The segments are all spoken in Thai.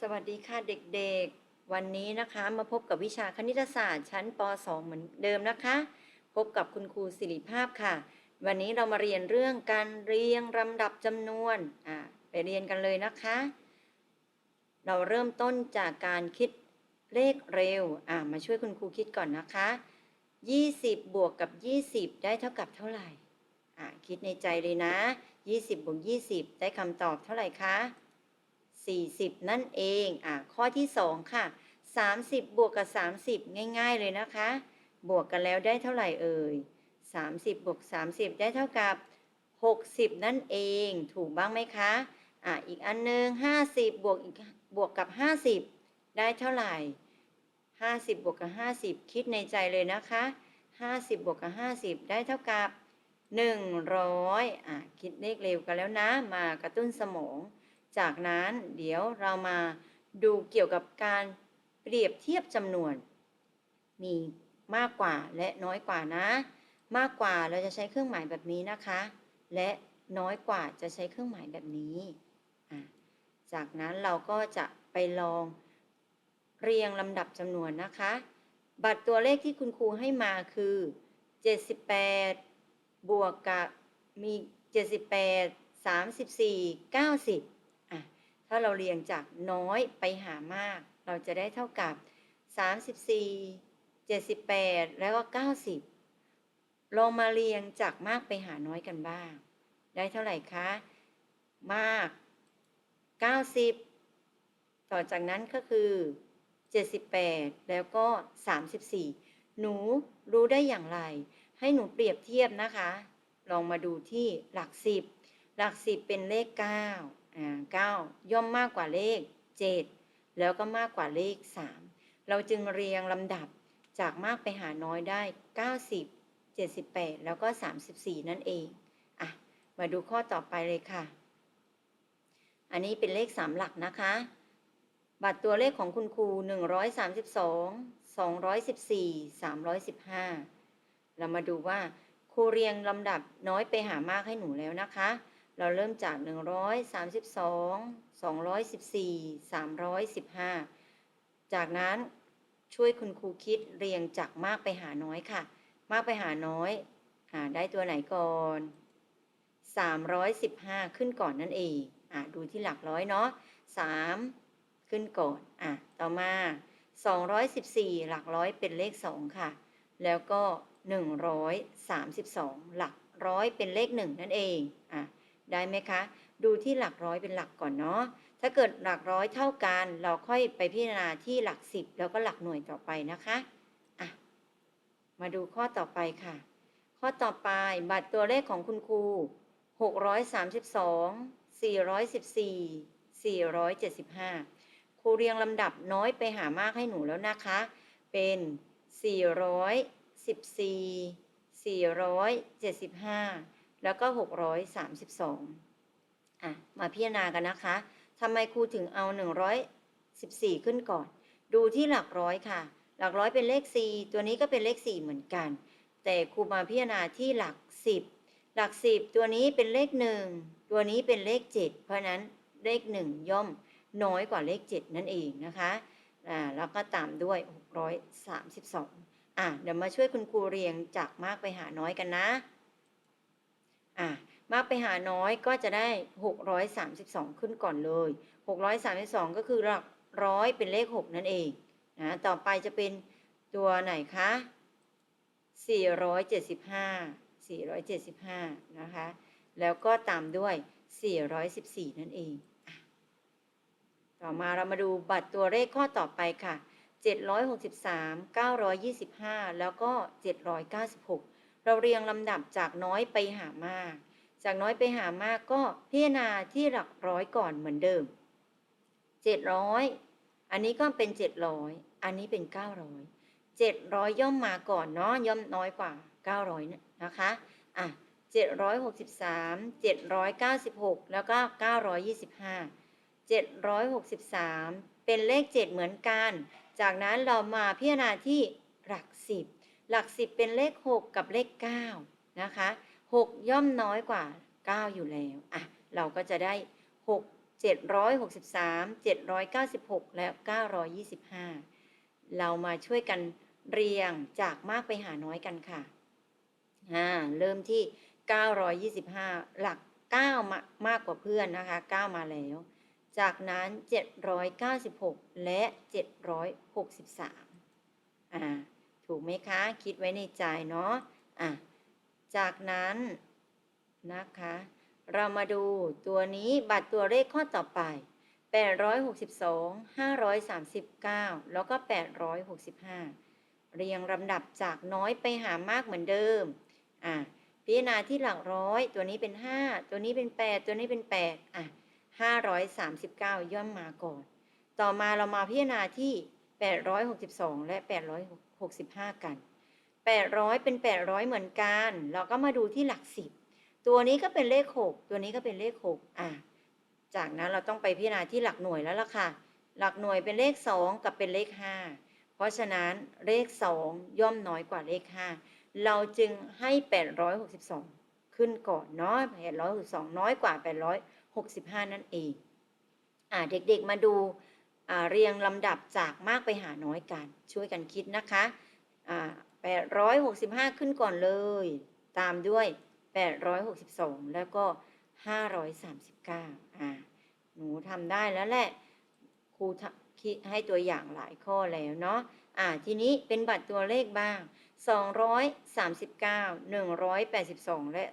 สวัสดีค่ะเด็กๆ วันนี้นะคะมาพบกับวิชาคณิตศาสตร์ชั้นป .2 เหมือนเดิมนะคะ พบกับคุณครูสิริภาพค่ะ วันนี้เรามาเรียนเรื่องการเรียงลำดับจำนวนอ่าไปเรียนกันเลยนะคะ เราเริ่มต้นจากการคิดเลขเร็วอ่ามาช่วยคุณครูคิดก่อนนะคะ 20 บวกกับ 20 ได้เท่ากับเท่าไหร่อ่าคิดในใจเลยนะ 20บวก20 ได้คำตอบเท่าไหร่คะ 40 นั่นเองอะข้อที่ 2 ค่ะ 30 บวกกับ 30 ง่าย ๆ เลยนะคะ บวกกันแล้วได้เท่าไหร่เอ่ย 30 บวก 30 ได้เท่ากับ 60 นั่นเอง ถูกบ้างไหมคะ อะอีกอันนึง 50 บวกอีกบวกกับ 50 ได้เท่าไหร่ 50 บวกกับ 50 คิดในใจเลยนะคะ 50 บวกกับ 50 ได้เท่ากับ 100อะคิดเลขเร็วกันแล้วนะ มากระตุ้นสมอง จากนั้นเดี๋ยวเรามาดูเกี่ยวกับการเปรียบเทียบจำนวน มีมากกว่าและน้อยกว่านะ มากกว่าเราจะใช้เครื่องหมายแบบนี้นะคะ และน้อยกว่าจะใช้เครื่องหมายแบบนี้จากนั้นเราก็จะไปลองเรียงลำดับจำนวนนะคะ บัตรตัวเลขที่คุณครูให้มาคือ 78 บวกกับมี 78 34 90อะ ถ้าเราเรียงจากน้อยไปหามาก เราจะได้เท่ากับ 34 78 แล้วก็ 90 ลองมาเรียงจากมากไปหาน้อยกันบ้าง ได้เท่าไหร่คะ มาก 90 ต่อจากนั้นก็คือ 78 แล้วก็ 34 หนูรู้ได้อย่างไร ให้หนูเปรียบเทียบนะคะ ลองมาดูที่หลัก 10 หลัก 10 เป็นเลข9อ่า 9 ย่อมมากกว่าเลข 7 แล้วก็มากกว่าเลข 3 เราจึงเรียงลำดับจากมากไปหาน้อยได้ 90 78 แล้วก็ 34 นั่นเองอะมาดูข้อต่อไปเลยค่ะ อันนี้เป็นเลข 3 หลักนะคะ บัตรตัวเลขของคุณครู 132 214 315 เรามาดูว่าครูเรียงลำดับน้อยไปหามากให้หนูแล้วนะคะ เราเริ่มจาก 132 214 315 จากนั้นช่วยคุณครูคิดเรียงจากมากไปหาน้อยค่ะ มากไปหาน้อยอ่าได้ตัวไหนก่อน 315 ขึ้นก่อนนั่นเองอ่าดูที่หลักร้อยเนาะ3 ขึ้นก่อนอะต่อมา 214 หลักร้อยเป็นเลข 2 ค่ะ แล้วก็ 132 หลักร้อยเป็นเลข 1 นั่นเองอะ ได้ไหมคะ ดูที่หลักร้อยเป็นหลักก่อนเนาะถ้าเกิดหลักร้อยเท่ากัน เราค่อยไปพิจารณาที่หลัก10แล้วก็หลักหน่วยต่อไปนะคะอะมาดูข้อต่อไปค่ะ ข้อต่อไปบัตรตัวเลขของคุณครู632 414 475 ครูเรียงลำดับน้อยไปหามากให้หนูแล้วนะคะ เป็น 414 475 แล้วก็ 632อะมาพิจารณากันนะคะทำไมครูถึงเอา 114 ขึ้นก่อน ดูที่หลักร้อยค่ะ หลักร้อยเป็นเลข 4 ตัวนี้ก็เป็นเลข 4 เหมือนกัน แต่ครูมาพิจารณาที่หลัก 10 หลัก 10 ตัวนี้เป็นเลข 1 ตัวนี้เป็นเลข 7 เพราะนั้นเลข 1 ย่อมน้อยกว่าเลข 7 นั่นเองนะคะอ่าแล้วก็ตามด้วย 632อะเดี๋ยวมาช่วยคุณครูเรียงจากมากไปหาน้อยกันนะ อะมากไปหาน้อยก็จะได้ 632 ขึ้นก่อนเลย 632 ก็คือหลักร้อยเป็นเลข 6 นั่นเองนะต่อไปจะเป็นตัวไหนคะ 475 475 นะคะ แล้วก็ตามด้วย 414 นั่นเอง ต่อมาเรามาดูบัตรตัวเลขข้อต่อไปค่ะ 763 925 แล้วก็ 796 เราเรียงลำดับจากน้อยไปหามาก จากน้อยไปหามากก็พิจารณาที่หลักร้อยก่อนเหมือนเดิม 700 อันนี้ก็เป็น 700 อันนี้เป็น 900 700 ย่อมมาก่อนเนาะย่อมน้อยกว่า 900 นะนะคะอะ763 796 แล้วก็ 925 763 เป็นเลข 7 เหมือนกัน จากนั้นเรามาพิจารณาที่หลัก10 หลัก10เป็นเลข 6 กับเลข 9 นะคะ 6 ย่อมน้อยกว่า 9 อยู่แล้ว อะ เราก็จะได้ 6 763 796 และ 925 เรามาช่วยกันเรียงจากมากไปหาน้อยกันค่ะ อ่า เริ่มที่ 925 หลัก 9 มามากกว่าเพื่อนนะคะ 9 มาแล้ว จากนั้น 796 และ 763 อ่า ถูกไหมคะ คิดไว้ในใจเนาะอะจากนั้นนะคะ เรามาดูตัวนี้บัตรตัวเลขข้อต่อไป 862 539 แล้วก็ 865 เรียงลำดับจากน้อยไปหามากเหมือนเดิมอะพิจารณาที่หลักร้อย ตัวนี้เป็น 5 ตัวนี้เป็น 8 ตัวนี้เป็น8อะ539 ย่อมมาก่อน ต่อมาเรามาพิจารณาที่ 862 และ 65 กัน 800 เป็น 800 เหมือนกัน เราก็มาดูที่หลัก 10 ตัวนี้ก็เป็นเลข 6 ตัวนี้ก็เป็นเลข 6 อะ จากนั้นเราต้องไปพิจารณาที่หลักหน่วยแล้วล่ะค่ะ หลักหน่วยเป็นเลข 2 กับเป็นเลข 5 เพราะฉะนั้นเลข 2 ย่อมน้อยกว่าเลข 5 เราจึงให้ 862 ขึ้นก่อนเนาะ862 น้อยกว่า 865 นั่นเอง อ่าเด็กๆมาดู เรียงลำดับจากมากไปหาน้อยกัน ช่วยกันคิดนะคะอ่า865ขึ้นก่อนเลย ตามด้วย862แล้วก็539อ่าหนูทำได้แล้วแหละครูทำคิดให้ตัวอย่างหลายข้อแล้วเนาะอ่าทีนี้เป็นบัตรตัวเลขบ้าง 239 182 และ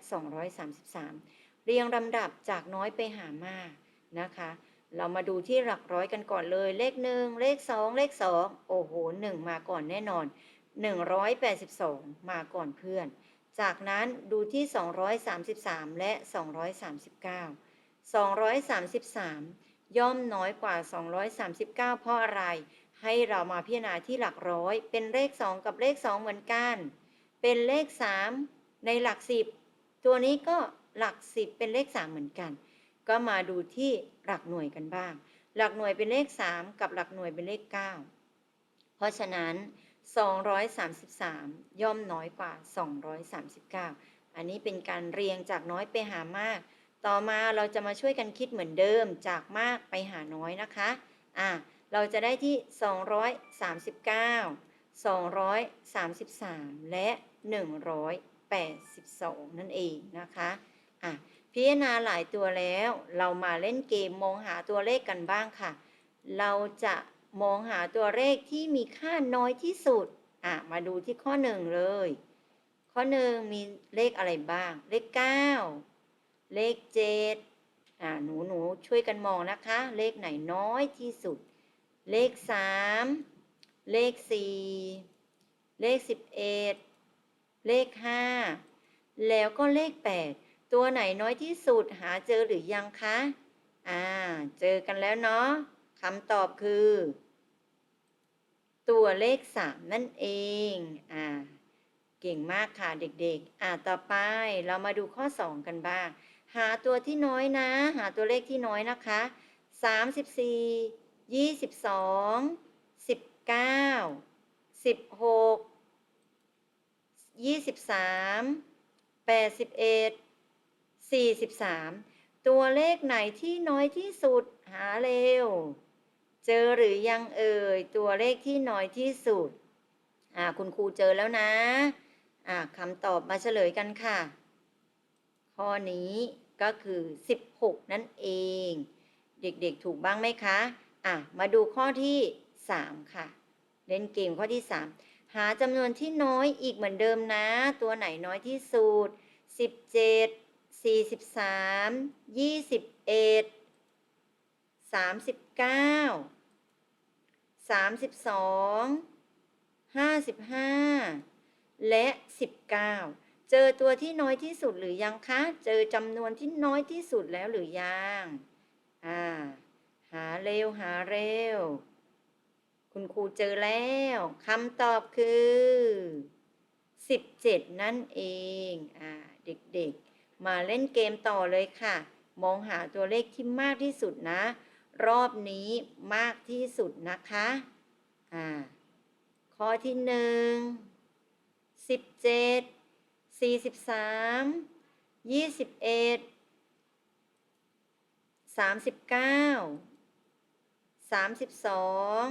233 เรียงลำดับจากน้อยไปหามากนะคะ เรามาดูที่หลักร้อยกันก่อนเลย เลขหนึ่งเลขสองเลขสองโอ้โหหนึ่งมาก่อนแน่นอน 182 มาก่อนเพื่อน จากนั้นดูที่ 233 และ 239 233 ย่อมน้อยกว่า 239 เพราะอะไร ให้เรามาพิจารณาที่หลักร้อย เป็นเลข 2 กับเลข 2 เหมือนกัน เป็นเลข 3 ในหลัก 10 ตัวนี้ก็หลัก 10 เป็นเลข 3 เหมือนกัน ก็มาดูที่หลักหน่วยกันบ้าง หลักหน่วยเป็นเลข 3 กับหลักหน่วยเป็นเลข 9 เพราะฉะนั้น 233 ย่อมน้อยกว่า 239 อันนี้เป็นการเรียงจากน้อยไปหามาก ต่อมาเราจะมาช่วยกันคิดเหมือนเดิมจากมากไปหาน้อยนะคะอะเราจะได้ที่ 239 233 และ 182 นั่นเองนะคะ อะ พิจารณาหลายตัวแล้ว เรามาเล่นเกมมองหาตัวเลขกันบ้างค่ะ เราจะมองหาตัวเลขที่มีค่าน้อยที่สุด อะ มาดูที่ข้อหนึ่งเลย ข้อหนึ่งมีเลขอะไรบ้าง เลข 9 เลข 7 อ่าหนูหนูช่วยกันมองนะคะ เลขไหนน้อยที่สุด เลข 3 เลข 4 เลข 11 เลข 5 แล้วก็เลข 8 ตัวไหนน้อยที่สุดหาเจอหรือยังคะ อ่า เจอกันแล้วเนาะคำตอบคือ ตัวเลข 3 นั่นเอง อ่า เก่งมากค่ะเด็กๆ อ่า ต่อไปเรามาดูข้อ 2 กันบ้าง หาตัวที่น้อยนะ หาตัวเลขที่น้อยนะคะ 34 22 19 16 23 81 43 ตัวเลขไหนที่น้อยที่สุดหาเร็ว เจอหรือยังเอ่ย ตัวเลขที่น้อยที่สุด อ่า คุณครูเจอแล้วนะ อ่าคำตอบมาเฉลยกันค่ะ ข้อนี้ก็คือ 16 นั่นเอง เด็กๆถูกบ้างไหมคะ อะ มาดูข้อที่ 3 ค่ะ เล่นเกมข้อที่ 3 หาจำนวนที่น้อยอีกเหมือนเดิมนะ ตัวไหนน้อยที่สุด 17 43 21 39 32 55และ19เจอตัวที่น้อยที่สุดหรือยังคะ เจอจำนวนที่น้อยที่สุดแล้วหรือยัง อ่า หาเร็วหาเร็ว คุณครูเจอแล้วคำตอบคือ 17 นั่นเอง อ่า เด็กๆ มาเล่นเกมต่อเลยค่ะ มองหาตัวเลขที่มากที่สุดนะ รอบนี้มากที่สุดนะคะอ่าข้อที่หนึ่งสิบเจ็ดสี่สิบสามยี่สิบเอ็ดสามสิบเก้าสามสิบสอง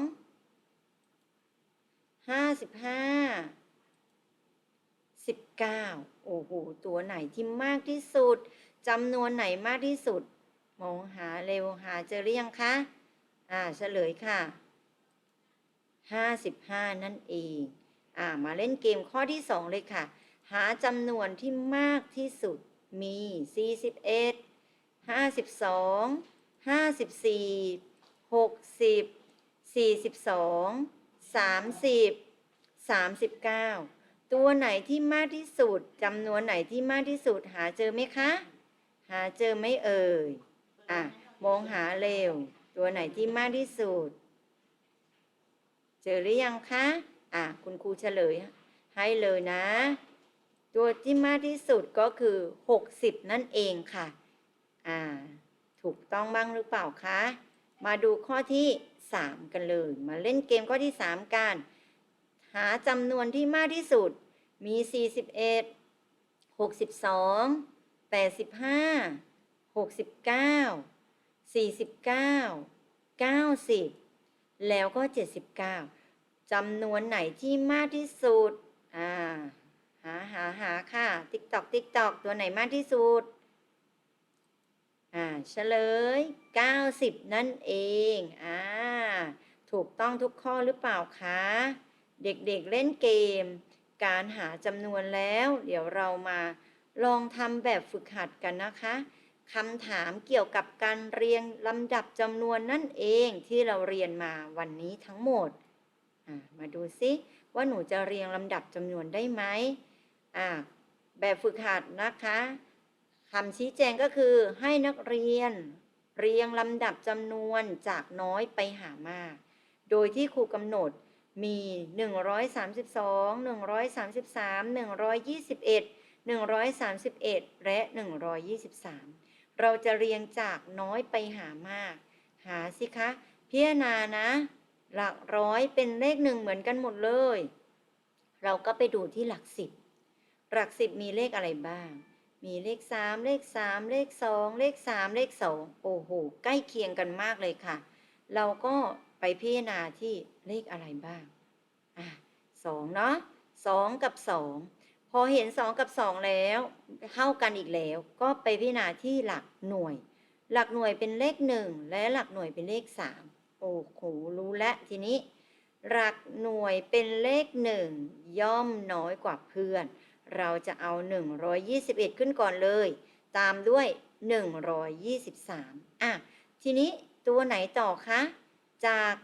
ห้าสิบห้า สิบเก้าโอ้โห ตัวไหนที่มากที่สุดจำนวนไหนมากที่สุด มองหาเร็วหาเจอหรือยังคะ อ่า เฉลยค่ะห้าสิบห้านั่นเอง อ่า มาเล่นเกมข้อที่สองเลยค่ะ หาจำนวนที่มากที่สุดมี 41 52 54 60 42 30 39 ตัวไหนที่มากที่สุดจำนวนไหนที่มากที่สุดหาเจอไหมคะ หาเจอไหม่เอ่ยอะมองหาเร็ว ตัวไหนที่มากที่สุด เจอหรือยังคะอะคุณครูเฉลย ให้เลยนะ ตัวที่มากที่สุดก็คือ 60 นั่นเองค่ะอ่าถูกต้องบ้างหรือเปล่าคะ มาดูข้อที่ 3 กันเลย มาเล่นเกมข้อที่ 3 กัน หาจำนวนที่มากที่สุด มี 41 62 85 69 49 90 แล้วก็ 79จำนวนไหนที่มากที่สุด อ่า หาหาหาค่ะ ติ๊กตอกติ๊กตอกตัวไหนมากที่สุด อ่าเฉลย 90 นั่นเอง อ่า ถูกต้องทุกข้อหรือเปล่าคะ เด็กๆเเล่นเกม การหาจำนวนแล้ว เดี๋ยวเรามาลองทำแบบฝึกหัดกันนะคะคำถามเกี่ยวกับการเรียงลำดับจำนวนนั่นเองที่เราเรียนมาวันนี้ทั้งหมด มาดูซิว่าหนูจะเรียงลำดับจำนวนได้ไหมแบบฝึกหัดนะคะคำชี้แจงก็คือให้นักเรียน เรียงลำดับจำนวนจากน้อยไปหามาก โดยที่ครูกำหนด มี 132 133 121 131 และ 123 เราจะเรียงจากน้อยไปหามาก หาสิคะ พิจารณานะ หลักร้อยเป็นเลขหนึ่งเหมือนกันหมดเลย เราก็ไปดูที่หลักสิบ หลักสิบมีเลขอะไรบ้าง มีเลขสามเลขสามเลขสองเลขสามเลขสองโอ้โห ใกล้เคียงกันมากเลยค่ะ เราก็ ไปพิจารณาที่เลขอะไรบ้างอะสองเนาะสองกับสองพอเห็นสองกับสองแล้วเข้ากันอีกแล้ว ก็ไปพิจารณาที่หลักหน่วย หลักหน่วยเป็นเลขหนึ่งและหลักหน่วยเป็นเลขสามโอ้โหรู้แล้วทีนี้ หลักหน่วยเป็นเลขหนึ่งย่อมน้อยกว่าเพื่อน เราจะเอา 121 ขึ้นก่อนเลย ตามด้วย 123อะทีนี้ตัวไหนต่อคะ จาก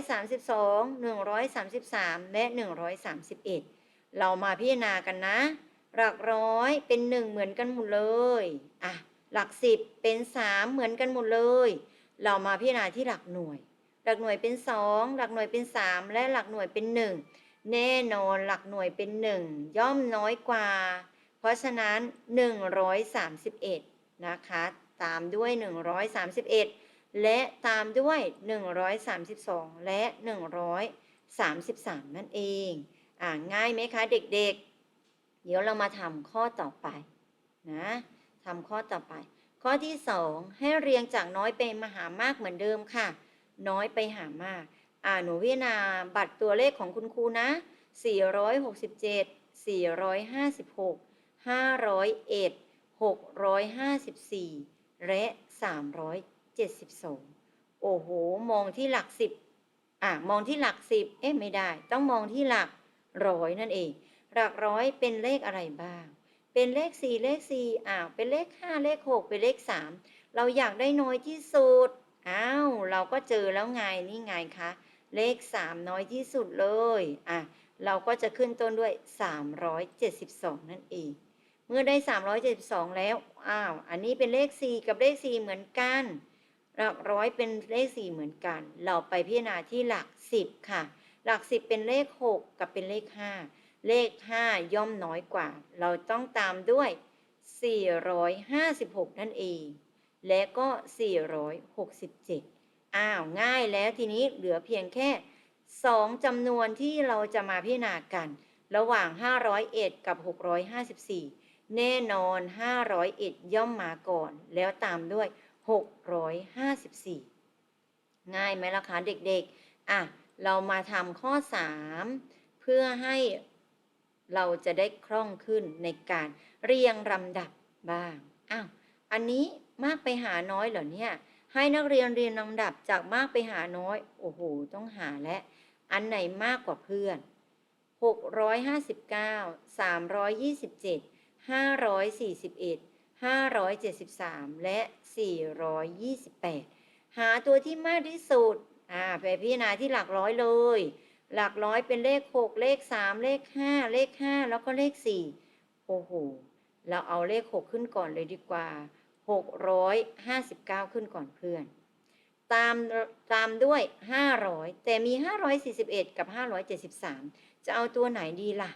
132 133 และ 131 เรามาพิจารณากันนะ หลักร้อยเป็น 1 เหมือนกันหมดเลยอะหลัก 10 เป็น 3 เหมือนกันหมดเลย เรามาพิจารณาที่หลักหน่วย หลักหน่วยเป็น 2 หลักหน่วยเป็น 3 และหลักหน่วยเป็น 1 แน่นอนหลักหน่วยเป็น 1 ย่อมน้อยกว่า เพราะฉะนั้น 131 นะคะ ตามด้วย 131 และตามด้วย 132 และ 133 นั่นเอง อ่าง่ายไหมคะเด็กๆเดี๋ยวเรามาทำข้อต่อไปนะทำข้อต่อไป ข้อที่ 2 ให้เรียงจากน้อยไปมหามากเหมือนเดิมค่ะ น้อยไปหามาก อ่าหนูพิจารณาบัตรตัวเลขของคุณครูนะ 467 456 501 654 และ 372โอ้โห มองที่หลักสิบอะมองที่หลักสิบเอ๊ะไม่ได้ ต้องมองที่หลักร้อยนั่นเอง หลักร้อยเป็นเลขอะไรบ้าง เป็นเลขสี่เลขสี่อ้าวเป็นเลขห้าเลขหกเป็นเลขสามเราอยากได้น้อยที่สุดอ้าวเราก็เจอแล้วไงนี่ไงคะเลขสามน้อยที่สุดเลยอะเราก็จะขึ้นต้นด้วย 372 นั่นเอง เมื่อได้ 372 แล้ว อ้าว อันนี้เป็นเลข 4 กับเลข 4 เหมือนกัน หลักร้อยเป็นเลข4เหมือนกัน เราไปพิจารณาที่หลัก10ค่ะ หลัก10เป็นเลข6กับเป็นเลข5เลข5ย่อมน้อยกว่า เราต้องตามด้วย 456 นั่นเอง และก็ 467 อ้าว ง่ายแล้วทีนี้เหลือเพียงแค่ 2จำนวนที่เราจะมาพิจารณากัน ระหว่าง 501 กับ 654 แน่นอน 501 ย่อมมาก่อน แล้วตามด้วย 654 ง่ายไหมล่ะคะเด็กๆ อะ เรามาทำข้อ 3 เพื่อให้เราจะได้คล่องขึ้นในการเรียงลำดับบ้าง อ้าว อันนี้มากไปหาน้อยเหรอเนี่ย ให้นักเรียนเรียนลำดับจากมากไปหาน้อย โอ้โห ต้องหาและอันไหนมากกว่าเพื่อน 659 327 541 573 และ 428 หาตัวที่มากที่สุดอ่าไปพิจารณาที่หลักร้อยเลย หลักร้อยเป็นเลข 6 เลข 3 เลข 5 เลข 5 แล้วก็เลข 4 โอ้โห เราเอาเลข 6 ขึ้นก่อนเลยดีกว่า 659 ขึ้นก่อนเพื่อน ตามตามด้วย 500 แต่มี 541 กับ 573 จะเอาตัวไหนดีล่ะ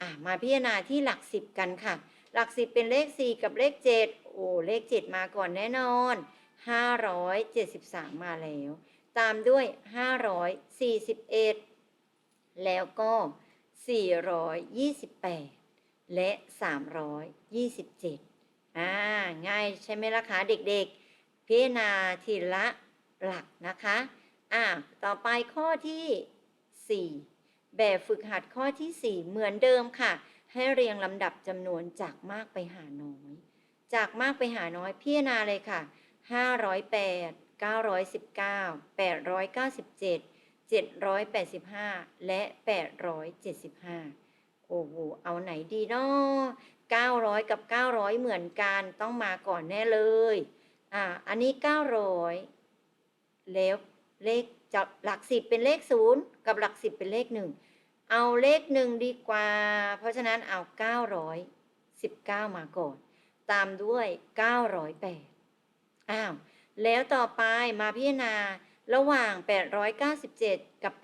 อะ มาพิจารณาที่หลัก 10 กันค่ะ หลัก10เป็นเลข 4 กับเลข 7 โอ้ เลข 7 มาก่อนแน่นอน 573 มาแล้ว ตามด้วย 541 แล้วก็ 428 และ 327 อ่า ง่ายใช่ไหมล่ะคะเด็กๆ พิจารณาทีละหลักนะคะ อ่า ต่อไปข้อที่ 4 แบบฝึกหัดข้อที่ 4 เหมือนเดิมค่ะ ให้เรียงลำดับจำนวนจากมากไปหาน้อย จากมากไปหาน้อยพิจารณาเลยค่ะ 508 919 897 785 และ 875 โอ้โห เอาไหนดีเนาะ900 กับ 900 เหมือนกันต้องมาก่อนแน่เลย อ่า อันนี้ 900 แล้วเลขจับหลักสิบเป็นเลขศูนย์กับหลักสิบเป็นเลขหนึ่ง เอาเลขหนึ่งดีกว่า เพราะฉะนั้นเอา 919 มาก่อน ตามด้วย 908 อ้าว แล้วต่อไปมาพิจารณาระหว่าง 897 กับ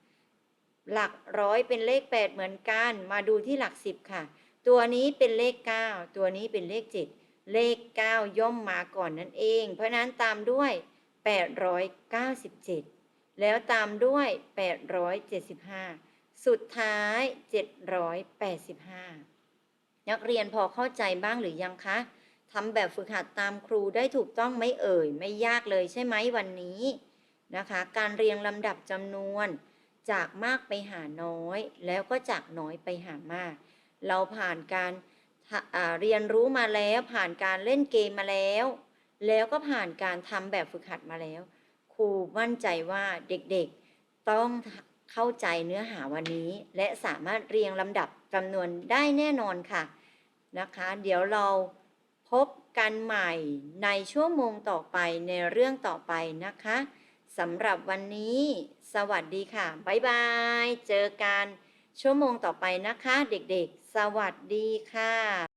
875 หลักร้อยเป็นเลข 8 เหมือนกัน มาดูที่หลัก 10 ค่ะ ตัวนี้เป็นเลข 9 ตัวนี้เป็นเลข 7 เลข 9 ย่อมมาก่อนนั่นเอง เพราะนั้นตามด้วย 897 แล้วตามด้วย 875 สุดท้าย 785 นักเรียนพอเข้าใจบ้างหรือยังคะทำแบบฝึกหัดตามครูได้ถูกต้องไหมเอ่ย ไม่ยากเลยใช่ไหมวันนี้นะคะ การเรียงลำดับจำนวน จากมากไปหาน้อย แล้วก็จากน้อยไปหามาก เราผ่านการเรียนรู้มาแล้ว ผ่านการเล่นเกมมาแล้ว แล้วก็ผ่านการทำแบบฝึกหัดมาแล้ว รูมั่นใจว่าเด็กๆต้องเข้าใจเนื้อหาวันนี้ และสามารถเรียงลำดับจำนวนได้แน่นอนค่ะนะคะ เดี๋ยวเราพบกันใหม่ในชั่วโมงต่อไปในเรื่องต่อไปนะคะสำหรับวันนี้ สวัสดีค่ะ บ๊ายบาย เจอกันชั่วโมงต่อไปนะคะ เด็กๆ สวัสดีค่ะ